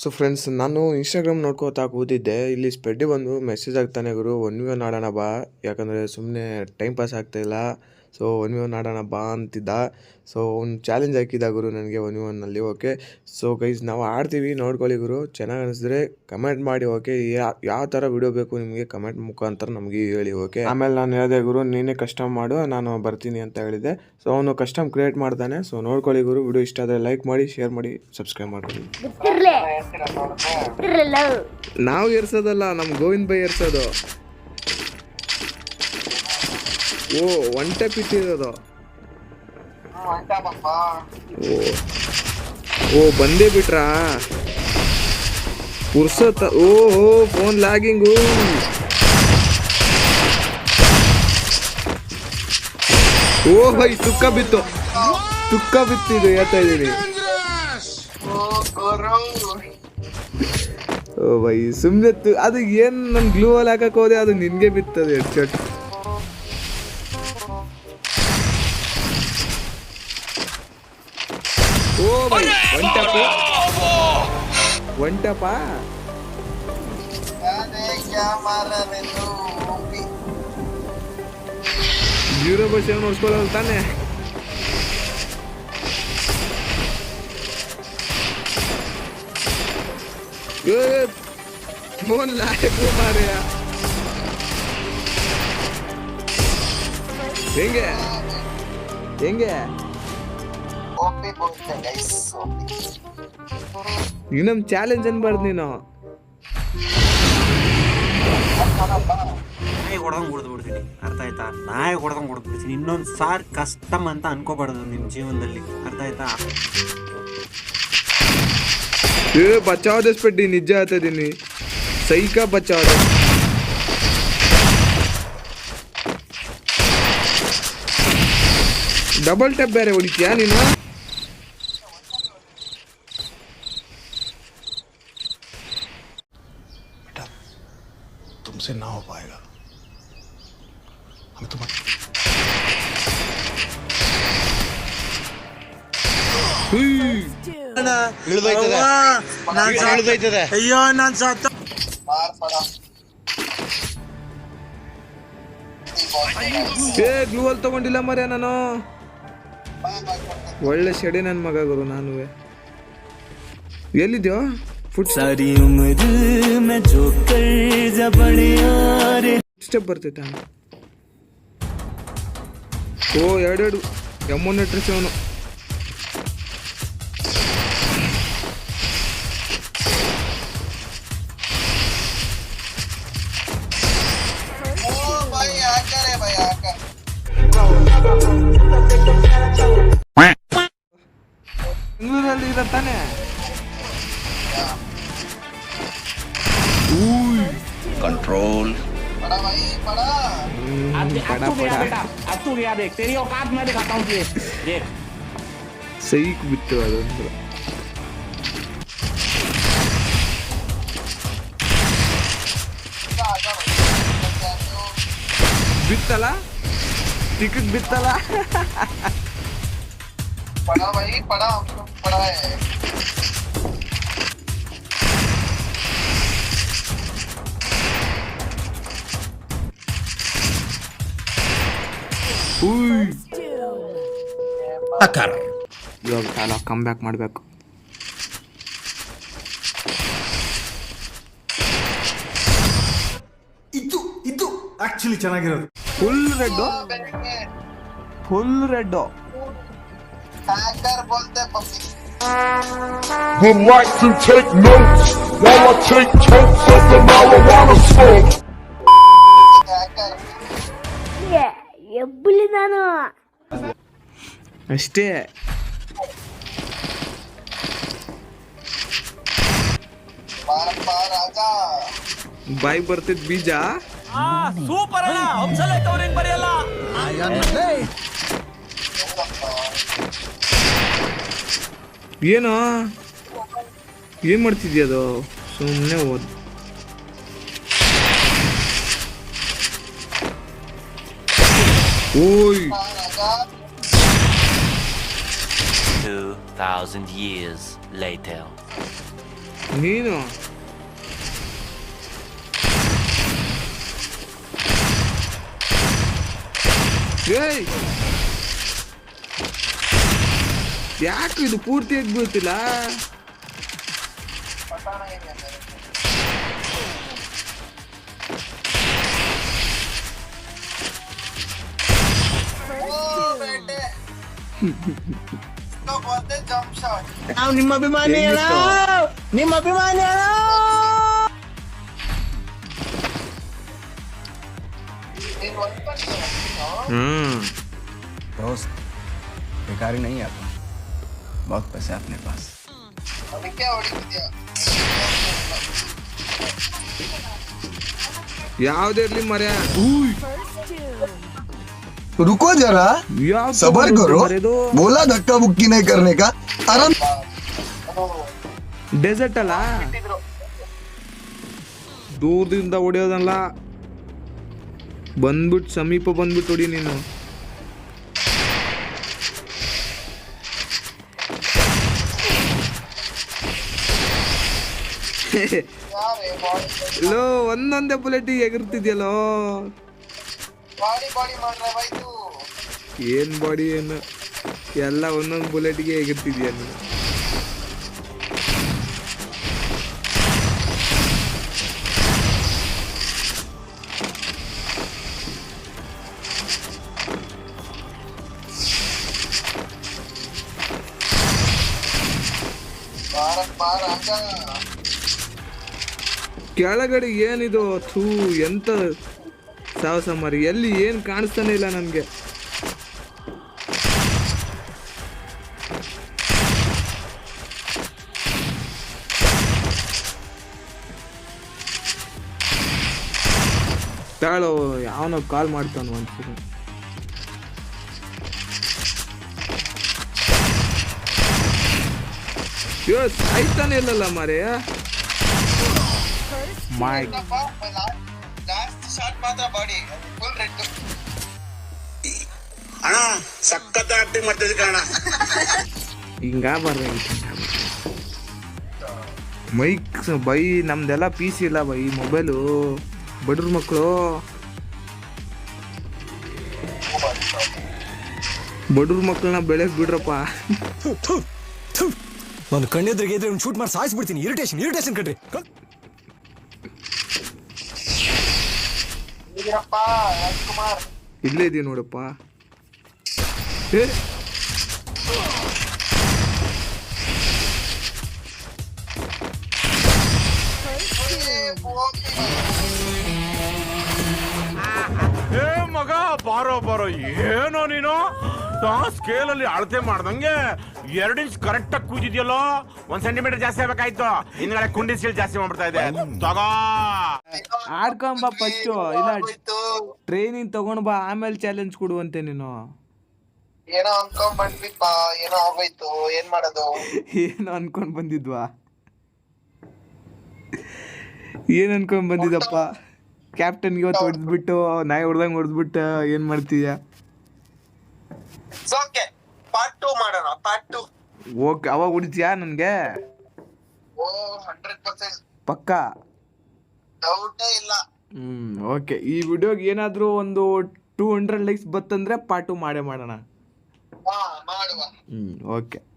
So friends ನಾನು Instagram ನೋಡ್ಕೋತಾ ಕೂತಿದ್ದೆ. ಇಲ್ಲಿ ಸ್ಪೆಡ್ಡಿ ಬಂದು ಮೆಸೇಜ್ ಆಗ್ತಾನೆ ಗುರು. ಒನ್ ವಿ ಒನ್ ಆಡೋಣ ಬಾ. ಯಾಕಂದರೆ ಸುಮ್ಮನೆ ಟೈಮ್ ಪಾಸ್ ಆಗ್ತಾಯಿಲ್ಲ ಸೊ ಒನ್ ವಿ ಒನ್ ಆಡೋಣ ಬಾ ಅಂತಿದ್ದ. ಸೊ ಒಂದು ಚಾಲೆಂಜ್ ಹಾಕಿದ್ದ ಗುರು ನನಗೆ ಒನ್ ವಿ ಒನ್ನಲ್ಲಿ ಓಕೆ ಸೊ ಗೈಸ್ ನಾವು ಆಡ್ತೀವಿ. ನೋಡ್ಕೊಳ್ಳಿ ಗುರು. ಚೆನ್ನಾಗಿ ಅನಿಸಿದ್ರೆ ಕಮೆಂಟ್ ಮಾಡಿ ಓಕೆ ಯಾವ ಥರ ವಿಡಿಯೋ ಬೇಕು ನಿಮಗೆ ಕಮೆಂಟ್ ಮುಖಾಂತರ ನಮಗೆ ಹೇಳಿ ಓಕೆ ಆಮೇಲೆ ನಾನು ಹೇಳಿದೆ ಗುರು, ನೀನೇ ಕಸ್ಟಮ್ ಮಾಡು. ನಾನು ಬರ್ತೀನಿ ಅಂತ ಹೇಳಿದೆ ಸೊ ಅವನು ಕಸ್ಟಮ್ ಕ್ರಿಯೇಟ್ ಮಾಡ್ತಾನೆ. ಸೊ ನೋಡ್ಕೊಳ್ಳಿ ಗುರು. ವಿಡಿಯೋ ಇಷ್ಟ ಆದರೆ ಲೈಕ್ ಮಾಡಿ ಶೇರ್ ಮಾಡಿ ಸಬ್ಸ್ಕ್ರೈಬ್ ಮಾಡ್ಕೊಳ್ಳಿ. ನಾವು ಏರ್ಸೋದಲ್ಲ ನಮ್ ಗೋವಿಂದ್ ಬೈ ಏರ್ಸೋದು. ಓ ಒನ್ ಟೈಪ್ ಇಟ್ಟಿರೋದು. ಓ ಓ ಬಂದೇ ಬಿಟ್ರಾ? ಪುರ್ಸತ್ತ ಓ ಹೋ ಫೋನ್ ಲ್ಯಾಗಿಂಗು ಓ ಬೈ ತುಕ್ಕ ಬಿತ್ತು. ತುಕ್ಕ ಬಿತ್ತಿದು ಹೇಳ್ತಾ ಇದ್ದೀನಿ. ಓ ಬೈ ಸುಮ್ಮನೆ ಅದು ಏನು ನನ್ನ ಗ್ಲೂ ಅಲ್ಲಿ ಹಾಕಕ್ಕೆ ಹೋದೆ ಅದು ನಿನಗೆ ಬಿತ್ತದು ಹೆಡ್ಶಾಟ್ ಓ ಬೈ ಒಂಟಪ್ಪ ಒಂಟಪ್ಪ ಜೀರೋ ಬಸ್ ಏನು ನೋಡ್ಸ್ಕೊಳ್ಳೋದು ತಾನೆ. ಫೋನ್ ಲಾಯಕು ಮಾರ್ಯ ಹೆಂಗೆ ಹೆಂಗೆ ಈಗ ನಮ್ ಚಾಲೆಂಜ್ ಅನ್ಬಾರ್ದು ನೀನು? ನಾಯಿ ಹೊಡೆದಂಗೆ ಹೊಡೆದು ಬಿಡ್ತೀನಿ. ಅರ್ಥ ಆಯ್ತಾ? ನಾಯಿ ಹೊಡೆದಂಗೆ ಹೊಡೆದು ಬಿಡ್ತೀನಿ. ಇನ್ನೊಂದು ಸಾರ್ ಕಷ್ಟಮ್ ಅಂತ ಅನ್ಕೋಬಾರ್ದು ನಿಮ್ಮ ಜೀವನದಲ್ಲಿ. ಅರ್ಥ ಆಯ್ತಾ? ಏ ಬಚಾವ್ ಸ್ಪೆಡ್ಡಿ ನಿಜ ಹೇಳ್ತಾ ಇದೀನಿ ಸೈಕ ಬಚಾವದೆ ಡಬಲ್ ಟೆಪ್ ಬೇರೆ ಹೊಡಿತೀಯಾ ನೀನು तुमसे ना हो पाएगा हम तुम्हारे ಅಯ್ಯೋ ನಾನು ಸತ್ತ ಏ ಗ್ಲೂ ಅಲ್ಲಿ ತಗೊಂಡಿಲ್ಲ ಮರ್ಯ ನಾನು. ಒಳ್ಳೆ ಶೆಡಿ ನನ್ನ ಮಗ ಗುರು ನಾನು. ಎಲ್ಲಿದ್ಯೋ? ಫುಟ್ ಸಾರಿ ಸ್ಟೆಪ್ ಬರ್ತೈತೆ? ಓ ಎರಡೆರಡು. ಎಮ್ಮೊನ್ನೆ ಟ್ರೆಸ್ ಅವನು. ಬೆಂಗಳೂರಲ್ಲಿ ಇರೋ ತಾನೆ कंट्रोल ಪಡ ಪಡ अब तू गया देख तेरी औकात मैं दिखाता हूँ तुझे देख ಸೈಕ್ ಬಿತ್ತು ಅದೊಂದು ಬಿತ್ತಲ್ಲ ದಿಕ್ಕಕ್ ಬಿತ್ತಲ್ಲ? ಪಡ ಬೈ ಪಡ ಪಡ ಟಕರ್ ಇವಾಗ ಸಾಲ ಕಮ್ ಬ್ಯಾಕ್ ಮಾಡಬೇಕು. ಇದು ಇದು ಆಕ್ಚುಲಿ ಚೆನ್ನಾಗಿರೋದು. Full red full red Who like to take notes while I take totes of the marijuana smoke? ಎಬ್ಬಲಿ ನಾನು ಅಷ್ಟೇ ಬಾಯ್ ಬರ್ತಿದ್ ಬೀಜ ಸೂಪರ್ ಅಣ್ಣ. ಹಂಸಲೆ ತವರಿನ್ ಬರೆಯಲ್ಲ. ಏನೋ? ಏನ್ ಮಾಡ್ತಿದ್ಯ ಅದು? ಸುಮ್ಮನೆ ಓದ್. ಓಯ್. आजा 2,000 years later. ನೀನು? ಏಯ್! ಯಾಕೆ ಇದು ಪೂರ್ತಿಯಾಗಿ ಬೀಳ್ತಿಲ್ಲ ನಾವು ನಿಮ್ಮ ಅಭಿಮಾನಿ ನಿಮ್ಮ ಅಭಿಮಾನಿ दोस्त बेकारी नहीं आता बहुत पैसे अपने पास अभी क्या ಹೊಡಿತಿದ್ಯಾ ಯಾವ್ದೇ ಇರ್ಲಿ ಮರ್ಯ रुको जरा ಯಾವ್ದು सबर करो ಮರ್ಯಾದು बोला धक्का बुक्की नहीं करने का आराम ಡೆಸರ್ಟ್ ಅಲ್ಲ ದೂರದಿಂದ ಹೊಡೆಯೋದಲ್ಲ ಬಂದ್ಬಿಟ್ಟು ಸಮೀಪ ಬಂದ್ಬಿಟ್ಟು ಹೊಡಿ ನೀನು. ಲೋ ಒಂದೊಂದೇ ಬುಲೆಟ್ ಎಗರ್ತಿದ್ಯಲ್ಲೋ. ಏನ್ ಬಾಡಿ ಏನು? ಎಲ್ಲ ಒಂದೊಂದು ಬುಲೆಟ್ಗೆ ಎಗರ್ತಿದ್ಯಾ ನೀನು? ಕೆಳಗಡೆ ಏನಿದು ಥೂ, ಎಂತ ಸಾಹಸ ಮಾರಿ. ಎಲ್ಲಿ ಏನು ಕಾಣಿಸ್ತಾನೆ ಇಲ್ಲ ನನಗೆ. ತಾಳು, ಯಾವನೋ ಕಾಲ್ ಮಾಡ್ತಾನು ಒಂದ್ಸರಿ ಅಯ್ಯೋ ಸಾಯ್ತಾನೆ ಇಲ್ಲಲ್ಲ ಮಾರೇ. ಮೈ ಲಾಸ್ಟ್ ಶಾಟ್ ಮಾತ್ರ ಬಾಡಿ ಫುಲ್ ರೆಡ್ ಅಣ್ಣ ಸಖತ್ ಆಕ್ಟಿಂಗ್ ಮಾಡ್ತಿದ್ದೆ ಕಣ ಹಿಂಗ ಮೈಕ್ ಬೈ ನಮ್ದೆಲ್ಲ ಪಿ ಸಿ ಇಲ್ಲ ಬೈ ಮೊಬೈಲು ಬಡ್ರ ಮಕ್ಕಳು ಬಡ್ರ ಮಕ್ಕಳನ್ನ ಬೆಳೆಸ್ ಬಿಡ್ರಪ್ಪ. ನಾನು ಕಣ್ಣೆದ್ರಿಗೆ ಇದ್ರೆ ಶೂಟ್ ಮಾಡಿ ಸಾಯಿಸ್ಬಿಡ್ತೀನಿ ಇರಿಟೇಷನ್ ಇರಿಟೇಷನ್ ಕಟ್ರಿ ಇಲ್ಲೇ ಇದೀವಿ ನೋಡಪ್ಪ. ಮಗ ಬಾರೋ ಬಾರೋ. ಏನೋ ನೀನು? ಸ್ಕೇಲ್ ಅಲ್ಲಿ ಅಳತೆ ಮಾಡ್ದಂಗೆ ಎರಡು ಇಂಚ್ ಕರೆಕ್ಟ್ ಆಗಿ ಕೂತಿದ್ಯಲ್ಲೋ? ಒಂದ್ ಸೆಂಟಿಮೀಟರ್ ಜಾಸ್ತಿ ಆಗ್ಬೇಕಾಯ್ತು? ಹಿಂದ್ಗಡೆ ಕುಂಡಿ ಸೀಲ್ ಜಾಸ್ತಿ ಮಾಡ್ಬಿಡ್ತಾ ಇದೆ. ತಗೋ! ಆಡ್ಕೊಂಬ ಫಸ್ಟು ಇಲ್ಲ ಟ್ರೈನಿಂಗ್ ತಗೊಂಡ್ ಬಾ ಆಮೇಲೆ ಚಾಲೆಂಜ್ ಕೊಡುವಂತೆ ನೀನು. ಏನೋ ಅನ್ಕೊಂಡ್ ಬಂದ್ವಿಪ್ಪ ಏನೋ ಆಗೋಯ್ತು ಏನ್ ಮಾಡೋದು? ಏನು ಅನ್ಕೊಂಡ್ ಬಂದಿದ್ವಾ? ಏನ್ ಅನ್ಕೊಂಡ್ ಬಂದಿದ್ದಪ್ಪ? ಕ್ಯಾಪ್ಟನ್ ಇವತ್ತು ಹೊಡೆದ್ಬಿಟ್ಟು ನಾಯಿ ಹೊಡೆದಂಗೆ ಹೊಡೆದ್ಬಿಟ್ಟು ಏನ್ ಮಾಡ್ತೀಯ? ಓಕೆ ಪಾರ್ಟ್ ಟೂ ಮಾಡೋಣ ಪಾರ್ಟ್ ಟೂ ಓಕೆ ಅವಾಗ ಉಳಿದ್ಯಾ ನನಗೆ? ಓ ಹಂಡ್ರೆಡ್ ಪರ್ಸೆಂಟ್ ಪಕ್ಕ? ಡೌಟೇ ಇಲ್ಲ. ಹ್ಮ್ ಓಕೆ. ಈ ವಿಡಿಯೋಗೆ ಏನಾದರೂ ಒಂದು ಟೂ ಹಂಡ್ರೆಡ್ ಲೈಕ್ಸ್ ಬತ್ತಂದ್ರೆ ಪಾರ್ಟು ಮಾಡೇ ಮಾಡೋಣ. ಹಾ ಮಾಡುವ. ಹ್ಮ್ ಓಕೆ.